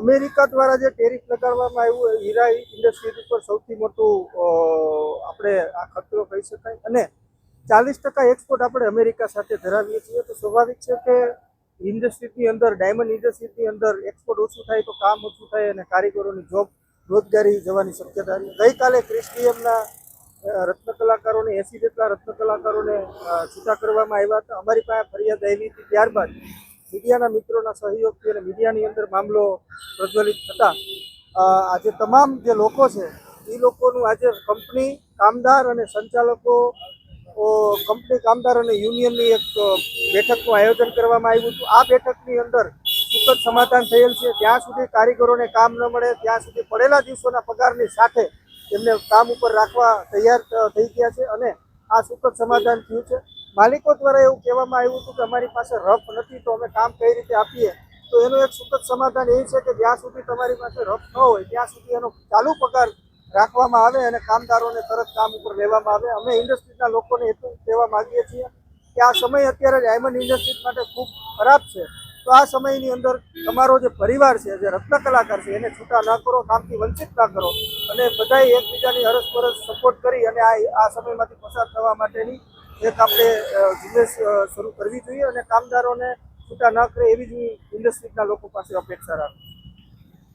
America દ્વારા જે tariff લગાડવામાં આવ્યું હીરા ઇન્ડસ્ટ્રી ઉપર સૌથી મોટું આપણે આ ખતરો કહી શકાય. અને ચાલીસ ટકા એક્સપોર્ટ આપણે અમેરિકા સાથે ધરાવીએ છીએ. તો સ્વાભાવિક છે કે ઇન્ડસ્ટ્રીની અંદર, ડાયમંડ ઇન્ડસ્ટ્રીની અંદર એક્સપોર્ટ ઓછું થાય તો કામ ઓછું થાય અને કારીગરોની જોબ રોજગારી જવાની શક્યતા ગઈકાલે ક્રિસ્ટીયમના રત્ન કલાકારોને એસી જેટલા રત્ન કલાકારોને છૂટા કરવામાં આવ્યા હતા. અમારી પાસે ફરિયાદ આવી હતી ત્યારબાદ મીડિયાના મિત્રોના સહયોગથી અને મીડિયાની અંદર મામલો પ્રજ્વલિત થતા આજે તમામ જે લોકો છે, એ લોકોનું આજે કંપની કામદાર અને સંચાલકો કંપની કામદાર અને યુનિયનની એક બેઠકનું આયોજન કરવામાં આવ્યું હતું. આ બેઠકની અંદર સુખદ સમાધાન થયેલ છે. જ્યાં સુધી કારીગરોને કામ ન મળે, ત્યાં સુધી પડેલા દિવસોના પગારની સાથે એમને કામ ઉપર રાખવા તૈયાર થઈ ગયા છે અને આ સુખદ સમાધાન થયું છે. માલિકો દ્વારા એવું કહેવામાં આવ્યું હતું કે અમારી પાસે રફ નથી, તો અમે કામ કઈ રીતે આપીએ? તો એનું એક સુખદ સમાધાન એ છે કે જ્યાં સુધી તમારી પાસે રફ ન હોય, ત્યાં સુધી એનો ચાલુ પગાર રાખવામાં આવે અને કામદારોને તરત કામ ઉપર લેવામાં આવે. અમે ઇન્ડસ્ટ્રીના લોકોને એટલું કહેવા માંગીએ છીએ કે આ સમય અત્યારે ડાયમંડ ઇન્ડસ્ટ્રી માટે ખૂબ ખરાબ છે. તો આ સમયની અંદર તમારો જે પરિવાર છે, જે રત્ન કલાકાર છે, એને છૂટા ના કરો, કામથી વંચિત ના કરો અને બધાએ એકબીજાની અરસપરસ સપોર્ટ કરી અને આ આ સમયમાંથી પસાર થવા માટેની એક આપણે ઝુંબેશ શરૂ કરવી જોઈએ અને કામદારોને છૂટા ન કરે એવી જ ઇન્ડસ્ટ્રીના લોકો પાસે અપેક્ષા રાખું